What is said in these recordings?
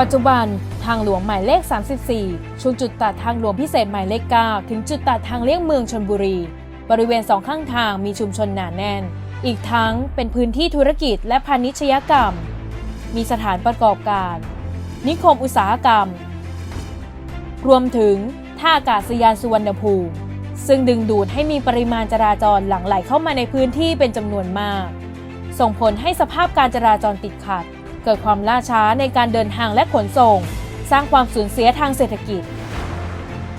ปัจจุบันทางหลวงหมายเลข 34 ช่วงจุดตัดทางหลวงพิเศษหมายเลข 9 ถึงจุดตัดทางเลี่ยงเมืองชนบุรี บริเวณสองข้างทางมีชุมชนหนาแน่น อีกทั้งเป็นพื้นที่ธุรกิจและพาณิชยกรรม มีสถานประกอบการ นิคมอุตสาหกรรม รวมถึงท่าอากาศยานสุวรรณภูมิ ซึ่งดึงดูดให้มีปริมาณจราจรหลั่งไหลเข้ามาในพื้นที่เป็นจำนวนมาก ส่งผลให้สภาพการจราจรติดขัด เกิดความล่าช้าในการเดินทางและขนส่ง สร้างความสูญเสียทางเศรษฐกิจ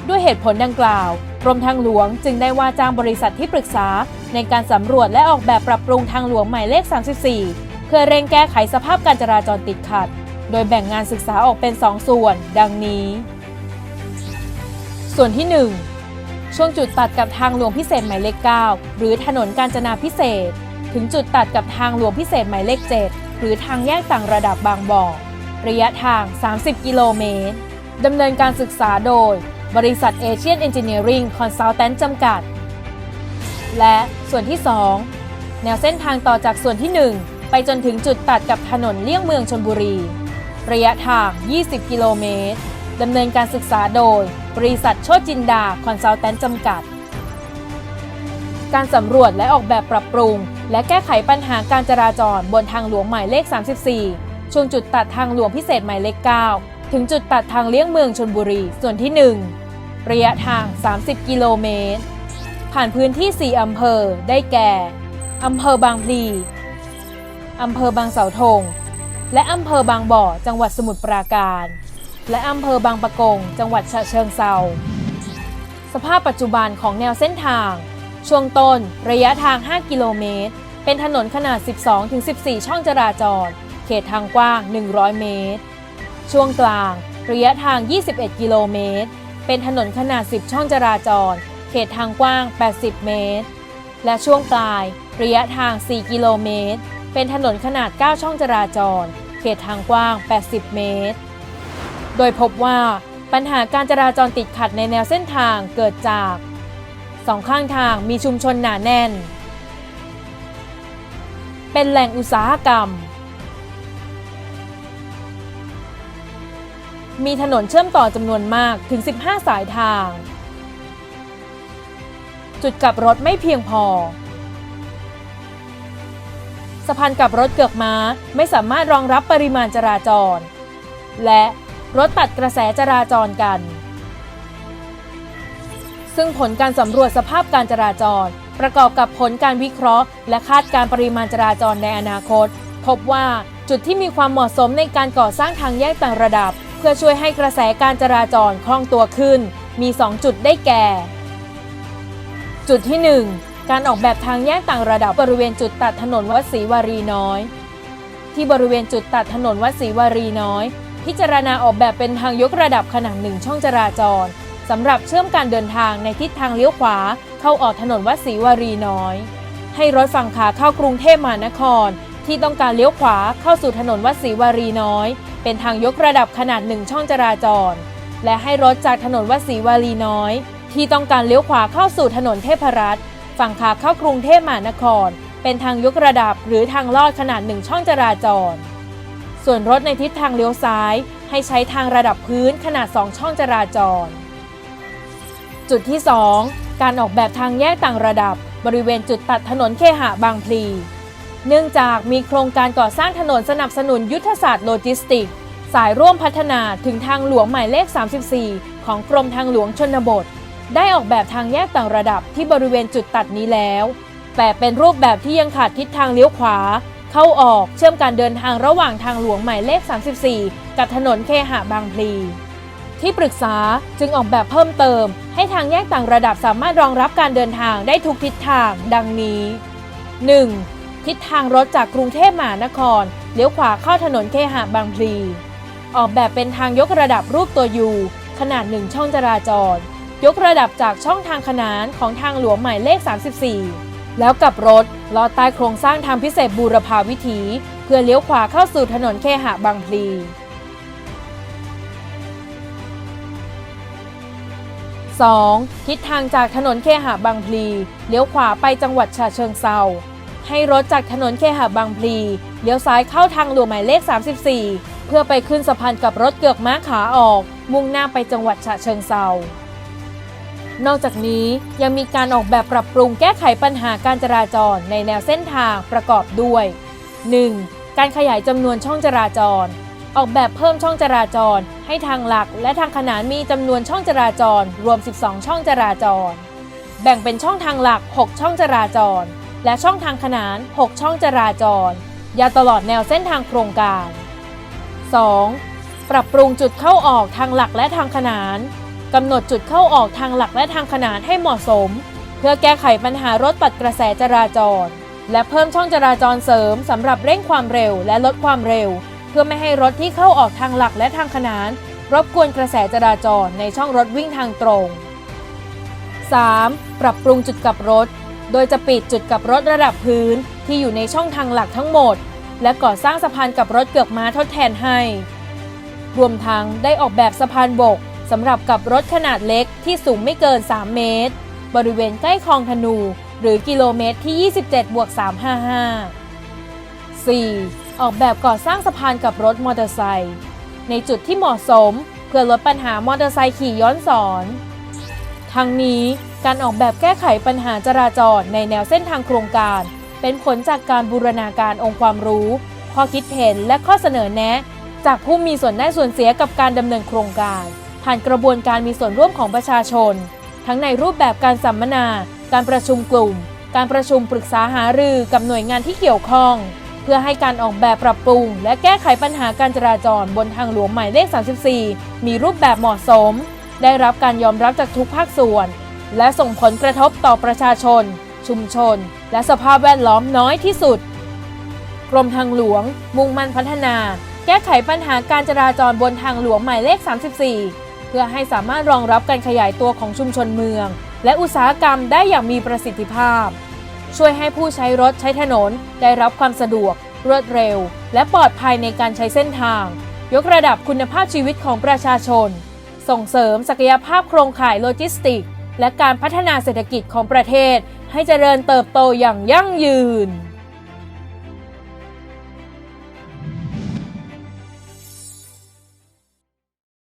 ด้วยเหตุผลดังกล่าว กรมทางหลวงจึงได้ว่าจ้างบริษัทที่ปรึกษา ในการสำรวจและออกแบบปรับปรุงทางหลวงหมายเลข 34 เพื่อเร่งแก้ไขสภาพการจราจรติดขัด โดยแบ่งงานศึกษาออกเป็น 2 ส่วน ดังนี้ ส่วนที่ 1 ช่วงจุดตัดกับทางหลวงพิเศษหมายเลข 9 หรือถนนกาญจนาพิเศษ ถึงจุดตัดกับทางหลวงพิเศษหมายเลข 7 หรือทางแยกต่างระดับบางบ่อ ระยะทาง 30 กิโลเมตร ดำเนินการศึกษาโดย บริษัทเอเชียนเอนจิเนียริงคอนซัลแทนจำกัด และส่วนที่ 2 แนวเส้นทางต่อจากส่วนที่ 1 ไปจนถึงจุดตัดกับถนนเลี่ยงเมืองชนบุรี ระยะทาง 20 กิโลเมตร ดำเนินการศึกษาโดย บริษัทโชตจินดาคอนซัลแทนจำกัด การสำรวจและออกแบบปรับปรุง และแก้ไขปัญหาการจราจรบนทางหลวงหมายเลข 34 ช่วงจุดตัดทางหลวงพิเศษหมายเลข 9 ถึงจุดตัดทางเลี่ยงเมืองชนบุรี ส่วนที่ 1 ระยะทาง 30 กิโลเมตร ผ่านพื้นที่ 4 อำเภอ ได้แก่ อำเภอบางพลี อำเภอบางเสาธง และอำเภอบางบ่อ จังหวัดสมุทรปราการ และอำเภอบางปะกง จังหวัดฉะเชิงเซาสภาพปัจจุบันของแนวเส้นทาง ช่วงต้นระยะทาง 5 กิโลเมตร เป็นถนนขนาด 12-14 ช่องจราจร เขตทางกว้าง 100 เมตร ช่วงกลาง ระยะทาง 21 กิโลเมตร เป็นถนนขนาด 10 ช่องจราจร เขตทางกว้าง 80 เมตร และช่วงปลาย ระยะทาง 4 กิโลเมตร เป็นถนนขนาด 9 ช่องจราจร เขตทางกว้าง 80 เมตร โดยพบว่าปัญหาการจราจรติดขัดในแนวเส้นทางเกิดจากสองข้างทางมีชุมชนหนาแน่น เป็นแหล่งอุตสาหกรรม มีถนนเชื่อมต่อจำนวนมากถึง 15 สายทาง จุดกลับรถไม่เพียงพอ สะพานกลับรถเกือกม้าไม่สามารถรองรับปริมาณจราจร และรถตัดกระแสจราจรกัน ซึ่งผลการสำรวจสภาพการจราจร ประกอบกับผลการวิเคราะห์ และคาดการปริมาณจราจรในอนาคต พบว่าจุดที่มีความเหมาะสมในการก่อสร้างทางแยกต่างระดับ เพื่อช่วยให้กระแสการจราจรคล่องตัวขึ้น มี 2 จุดได้แก่ จุดที่ 1 การออกแบบทางแยกต่างระดับบริเวณจุดตัดถนนวัดศรีวารีน้อย ที่บริเวณจุดตัดถนนวัดศรีวารีน้อย พิจารณาออกแบบเป็นทางยกระดับขนาดหนึ่งช่องจราจร สำหรับเชื่อมการเดินทางในทิศทางเลี้ยวขวา เข้าออกถนนวัดศรีวารีน้อย ให้รถฝั่งขาเข้ากรุงเทพมหานคร ที่ต้องการเลี้ยวขวาเข้าสู่ถนนวัดศรีวารีน้อย เป็นทางยกระดับขนาดหนึ่งช่องจราจร และให้รถจากถนนวัดศรีวารีน้อย ที่ต้องการเลี้ยวขวาเข้าสู่ถนนเทพรัตน์ฝั่งขาเข้ากรุงเทพมหานคร เป็นทางยกระดับหรือทางลอดขนาดหนึ่งช่องจราจร ส่วนรถในทิศทางเลี้ยวซ้าย ให้ใช้ทางระดับพื้นขนาด 2 ช่องจราจร จุดที่ 2 การออกแบบทางแยกต่างระดับบริเวณจุดตัดถนนเคหะบางพลี เนื่องจากมีโครงการก่อสร้างถนนสนับสนุนยุทธศาสตร์โลจิสติก สายร่วมพัฒนาถึงทางหลวงหมายเลข 34 ของกรมทางหลวงชนบท ได้ออกแบบทางแยกต่างระดับที่บริเวณจุดตัดนี้แล้ว แต่เป็นรูปแบบที่ยังขาดทิศทางเลี้ยวขวา เข้าออกเชื่อมการเดินทางระหว่างทางหลวงหมายเลข 34 กับถนนเคหะบางพลี ที่ปรึกษาจึงออกแบบเพิ่มเติม ให้ทางแยกต่างระดับสามารถรองรับการเดินทางได้ทุกทิศทาง ดังนี้ 1. ทิศทางรถจากกรุงเทพมหานครเลี้ยวขวาเข้าถนนเคหะบางพลี ออกแบบเป็นทางยกระดับรูปตัวยูขนาดหนึ่งช่องจราจร ยกระดับจากช่องทางขนานของทางหลวงหมายเลข 34 แล้วกลับรถลอดใต้โครงสร้างทางพิเศษบูรพาวิถี เพื่อเลี้ยวขวาเข้าสู่ถนนเคหะบางพลี 2. ทิศทางจากถนนเคหะบางพลี เลี้ยวขวาไปจังหวัดฉะเชิงเซาให้รถจากถนนเคหะบางพลี เลี้ยวซ้ายเข้าทางหลวงหมายเลข 34พื่อไปขึ้นสะพานกับรถเกือกม้าขาออก มุ่งหน้าไปจังหวัดฉะเชิงเซานอกจากนี้ยังมีการออกแบบปรับปรุงแก้ไขปัญหาการจราจรในแนวเส้นทางประกอบด้วย 1. การขยายจำนวนช่องจราจร ออกแบบเพิ่มช่องจราจร ให้ทางหลักและทางขนานมีจำนวนช่องจราจร รวม 12 ช่องจราจร แบ่งเป็นช่องทางหลัก 6 ช่องจราจร และช่องทางขนาน 6 ช่องจราจร ยาวตลอดแนวเส้นทางโครงการ 2. ปรับปรุงจุดเข้าออกทางหลักและทางขนานกำหนดจุดเข้าออกทางหลักและทางขนานให้เหมาะสม เพื่อแก้ไขปัญหารถตัดกระแสจราจร และเพิ่มช่องจราจรเสริมสำหรับเร่งความเร็วและลดความเร็ว เพื่อไม่ให้รถที่เข้าออกทางหลักและทางขนานรบกวนกระแสจราจรในช่องรถวิ่งทางตรง 3. ปรับปรุงจุดกลับรถ โดยจะปิดจุดกลับรถระดับพื้นที่อยู่ในช่องทางหลักทั้งหมด และก่อสร้างสะพานกับรถเกือกม้าทดแทนให้ รวมทั้งได้ออกแบบสะพานบกสำหรับกับรถขนาดเล็กที่สูงไม่เกิน 3 เมตร บริเวณใกล้คลองธนู หรือกิโลเมตรที่ 27บวก355 4. ออกแบบก่อสร้างสะพานกับรถมอเตอร์ไซค์ในจุดที่เหมาะสมเพื่อลดปัญหามอเตอร์ไซค์ขี่ย้อนสอนทั้งนี้การออกแบบแก้ไขปัญหาจราจรในแนวเส้นทางโครงการ เป็นผลจากการบูรณาการองค์ความรู้ ข้อคิดเห็นและข้อเสนอแนะ จากผู้มีส่วนได้ส่วนเสียกับการดำเนินโครงการ ผ่านกระบวนการมีส่วนร่วมของประชาชน ทั้งในรูปแบบการสัมมนา การประชุมกลุ่ม การประชุมปรึกษาหารือกับหน่วยงานที่เกี่ยวข้อง เพื่อให้การออกแบบปรับปรุง และแก้ไขปัญหาการจราจรบนทางหลวงหมายเลข 34 มีรูปแบบเหมาะสม ได้รับการยอมรับจากทุกภาคส่วน และส่งผลกระทบต่อประชาชน ชุมชน และสภาพแวดล้อมน้อยที่สุด กรมทางหลวง มุ่งมั่นพัฒนา แก้ไขปัญหาการจราจรบนทางหลวงหมายเลข 34 เพื่อให้สามารถรองรับการขยายตัวของชุมชนเมือง และอุตสาหกรรมได้อย่างมีประสิทธิภาพ ช่วยให้ผู้ใช้รถใช้ถนนได้รับความสะดวก รวดเร็ว และปลอดภัยในการใช้เส้นทาง ยกระดับคุณภาพชีวิตของประชาชน ส่งเสริมศักยภาพโครงข่ายโลจิสติก และการพัฒนาเศรษฐกิจของประเทศ ให้เจริญเติบโตอย่างยั่งยืน